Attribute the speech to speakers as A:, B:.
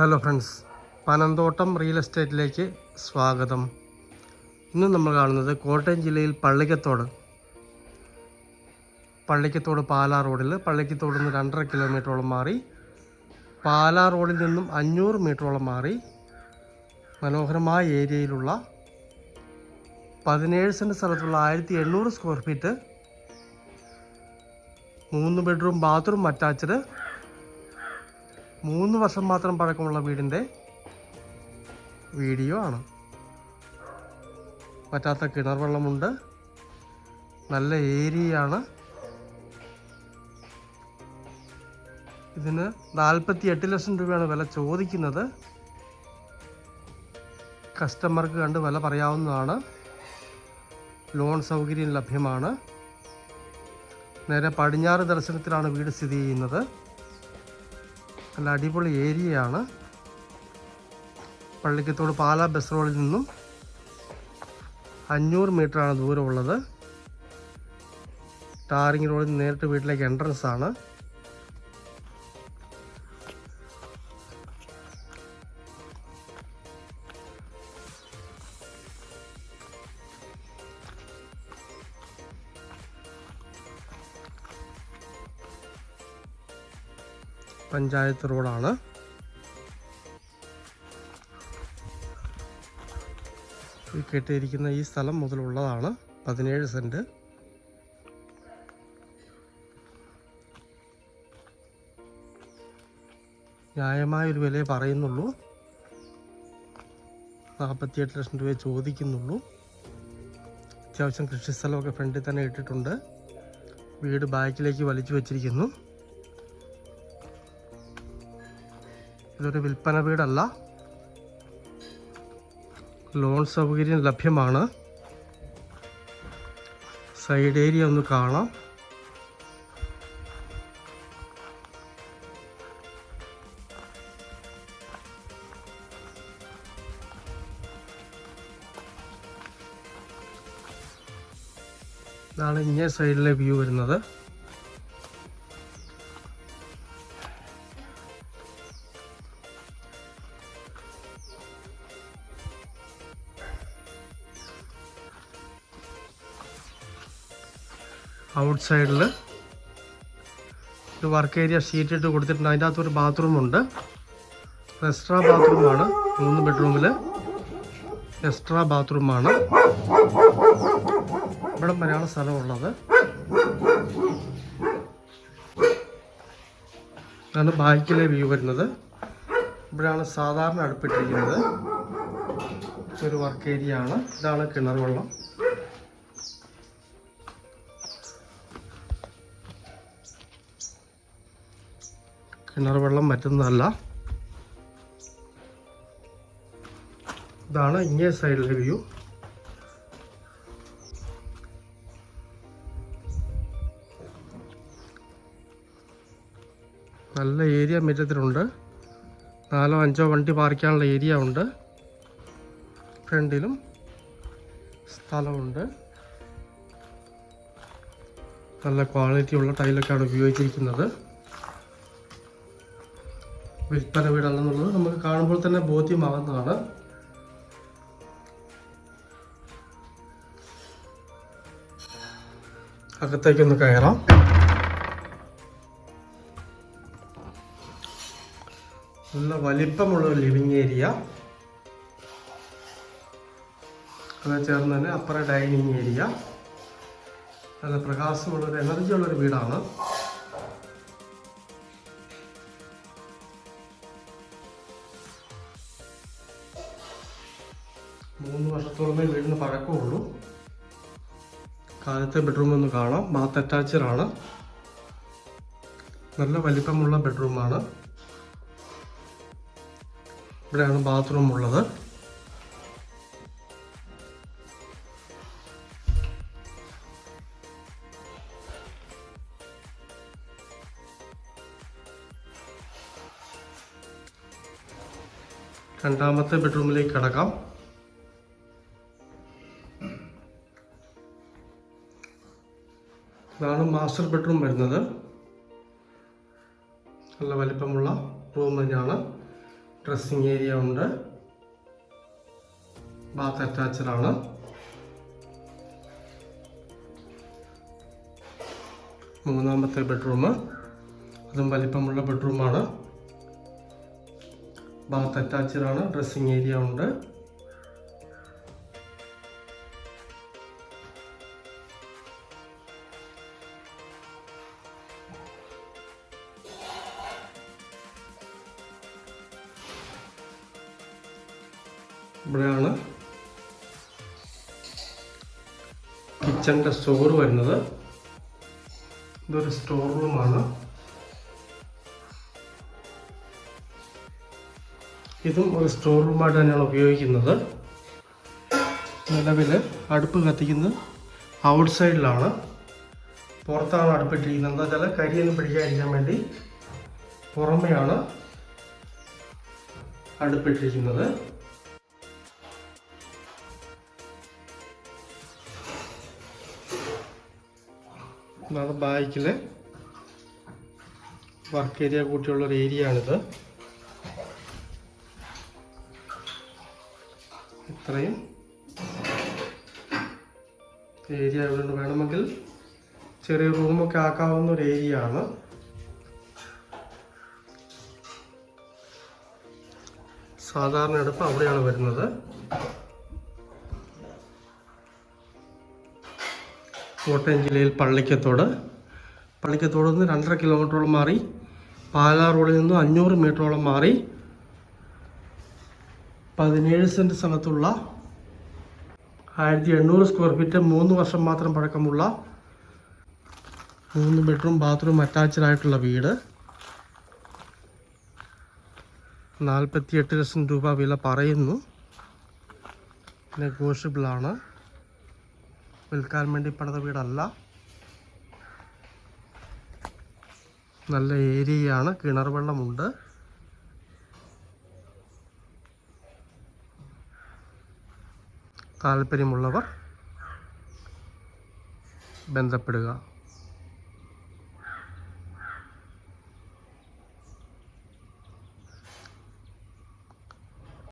A: Hello friends Panamthottam real എസ്റ്റേറ്റിലേക്ക് സ്വാഗതം. ഇന്ന് നമ്മൾ കാണുന്നത് കോട്ടയം ജില്ലയിൽ പള്ളിക്കത്തോട്. പള്ളിക്കത്തോട് പാലാ റോഡിൽ പള്ളിക്കത്തോട് നിന്ന് രണ്ടര കിലോമീറ്ററോളം മാറി പാലാ റോഡിൽ നിന്നും അഞ്ഞൂറ് മീറ്ററോളം മാറി മനോഹരമായ ഏരിയയിലുള്ള പതിനേഴ് സെന്റ് സ്ഥലത്തുള്ള ആയിരത്തി എണ്ണൂറ് സ്ക്വയർ ഫീറ്റ് മൂന്ന് ബെഡ്റൂം ബാത്റൂം അറ്റാച്ച്ഡ് മൂന്ന് വർഷം മാത്രം പഴക്കമുള്ള വീടിന്റെ വീഡിയോ ആണ്. പറ്റാത്ത കിണർ വെള്ളമുണ്ട് നല്ല ഏരിയയാണ്. ഇതിന് നാൽപ്പത്തി എട്ട് ലക്ഷം രൂപയാണ് വില ചോദിക്കുന്നത്. കസ്റ്റമർക്ക് കണ്ട് വില പറയാവുന്നതാണ്. ലോൺ സൗകര്യം ലഭ്യമാണ്. നേരെ പടിഞ്ഞാറ് ദർശനത്തിലാണ് വീട് സ്ഥിതി ചെയ്യുന്നത്. നല്ല അടിപൊളി ഏരിയയാണ്. പള്ളിക്കത്തോട് പാലാ ബസ് റോഡിൽ നിന്നും അഞ്ഞൂറ് മീറ്ററാണ് ദൂരമുള്ളത്. ടാറിങ് റോഡിൽ നിന്ന് നേരിട്ട് വീട്ടിലേക്ക് എൻട്രൻസ് ആണ്. പഞ്ചായത്ത് റോഡാണ്. ഈ കെട്ടിയിരിക്കുന്ന ഈ സ്ഥലം മുതലുള്ളതാണ്. പതിനേഴ് സെന്റ് ന്യായമായ ഒരു വിലയെ പറയുന്നുള്ളൂ. നാൽപ്പത്തിയെട്ട് ലക്ഷം രൂപയെ ചോദിക്കുന്നുള്ളൂ. അത്യാവശ്യം കൃഷിസ്ഥലമൊക്കെ ഫ്രണ്ടിൽ തന്നെ ഇട്ടിട്ടുണ്ട്. വീട് ബാക്കിലേക്ക് വലിച്ചു വച്ചിരിക്കുന്നു. ഇതൊരു വിൽപ്പന വീടല്ല. ലോൺ സൗകര്യം ലഭ്യമാണ്. സൈഡ് ഏരിയ ഒന്ന് കാണാം. ഇതാണ് ഇങ്ങേ സൈഡിലെ വ്യൂ വരുന്നത്. ഔട്ട് സൈഡിൽ ഒരു വർക്ക് ഏരിയ ഷീറ്റ് ഇട്ട് കൊടുത്തിട്ടുണ്ട്. അതിന്റെ അകത്തൊരു ബാത്റൂമുണ്ട് എക്സ്ട്രാ ബാത്റൂമാണ് മൂന്ന് ബെഡ്റൂമിൽ എക്സ്ട്രാ ബാത്റൂമാണ്. ഇവിടെ വരെയാണ് സ്ഥലമുള്ളത്. ഇതാണ് ബാക്കിലെ വ്യൂ വരുന്നത്. ഇവിടെയാണ് സാധാരണ അടുപ്പിട്ടിരിക്കുന്നത്. ഒരു വർക്ക് ഏരിയ ആണ് ഇതാണ് കിണർ വെള്ളം. കിണർ വെള്ളം പറ്റുന്നതല്ല. ഇതാണ് ഇങ്ങേ സൈഡിലെ വ്യൂ നല്ല ഏരിയ മുറ്റത്തിലുണ്ട്. നാലോ അഞ്ചോ വണ്ടി പാർക്കാനുള്ള ഏരിയ ഉണ്ട്. ഫ്രണ്ടിലും സ്ഥലമുണ്ട്. നല്ല ക്വാളിറ്റിയുള്ള ടൈലൊക്കെയാണ് ഉപയോഗിച്ചിരിക്കുന്നത്. വിൽപ്പന വീടല്ലെന്നുള്ളത് നമുക്ക് കാണുമ്പോൾ തന്നെ ബോധ്യമാകുന്നതാണ്. അകത്തേക്കൊന്ന് കയറാം. നല്ല വലിപ്പമുള്ള ലിവിങ് ഏരിയ. അത് ചേർന്ന് തന്നെ അപ്പുറ ഡൈനിങ് ഏരിയ നല്ല പ്രകാശമുള്ള ഒരു എനർജി ഉള്ളൊരു വീടാണ്. മൂന്ന് വർഷത്തോളമേ വീടിന് പഴക്കമുള്ളൂ. കാലത്തെ ബെഡ്റൂം ഒന്ന് കാണാം. ബാത്ത് അറ്റാച്ചഡ് ആണ്. നല്ല വലിപ്പമുള്ള ബെഡ്റൂമാണ് ഇവിടെയാണ് ബാത്റൂം ഉള്ളത്. രണ്ടാമത്തെ ബെഡ്റൂമിലേക്ക് കിടക്കാം. ഇതാണ് മാസ്റ്റർ ബെഡ്റൂം വരുന്നത്. നല്ല വലിപ്പമുള്ള റൂം തന്നെയാണ്. ഡ്രസ്സിങ് ഏരിയ ഉണ്ട്. ബാത്ത് അറ്റാച്ച്ഡ് ആണ്. മൂന്നാമത്തെ ബെഡ്റൂം അതും വലിപ്പമുള്ള ബെഡ്റൂമാണ് ബാത്ത് അറ്റാച്ച്ഡ് ആണ്. ഡ്രസ്സിങ് ഏരിയ ഉണ്ട്. ഇവിടെയാണ് കിച്ചന്റെ സ്റ്റോർ വരുന്നത്. ഇതൊരു സ്റ്റോർ റൂമാണ്. ഇതും ഒരു സ്റ്റോർ റൂമായിട്ട് തന്നെയാണ് ഉപയോഗിക്കുന്നത്. നിലവിൽ അടുപ്പ് കത്തിക്കുന്നത് ഔട്ട് സൈഡിലാണ് പുറത്താണ് അടുപ്പിട്ടിരിക്കുന്നത്. എന്താ വെച്ചാൽ കരിയൊന്നും പിടിക്കാതിരിക്കാൻ വേണ്ടി പുറമെയാണ് അടുപ്പിട്ടിരിക്കുന്നത്. ഇതാണ് ബാക്കിൽ വർക്ക് ഏരിയ കൂട്ടിയുള്ള ഒരു ഏരിയ ആണിത്. ഇത്രയും ഏരിയ ഇവിടെ. വേണമെങ്കിൽ ചെറിയ റൂമൊക്കെ ആക്കാവുന്ന ഒരു ഏരിയ ആണ്. സാധാരണ എടുപ്പ് അവിടെയാണ് വരുന്നത്. കോട്ടയം ജില്ലയിൽ പള്ളിക്കത്തോട്. പള്ളിക്കത്തോട് നിന്ന് രണ്ടര കിലോമീറ്ററോളം മാറി പാലാ റോഡിൽ നിന്ന് അഞ്ഞൂറ് മീറ്ററോളം മാറി പതിനേഴ് സെന്റ് സ്ഥലത്തുള്ള ആയിരത്തി എണ്ണൂറ് സ്ക്വയർ ഫീറ്റ് മൂന്ന് വർഷം മാത്രം പഴക്കമുള്ള മൂന്ന് ബെഡ്റൂം ബാത്റൂം അറ്റാച്ച്ഡ് ആയിട്ടുള്ള വീട്. നാൽപ്പത്തി എട്ട് ലക്ഷം രൂപ വില പറയുന്നു. നെഗോഷ്യബിളാണ് വിൽക്കാൻ വേണ്ടി പണിത വീടല്ല. നല്ല ഏരിയയാണ് കിണർ വെള്ളമുണ്ട്. താല്പര്യമുള്ളവർ ബന്ധപ്പെടുക.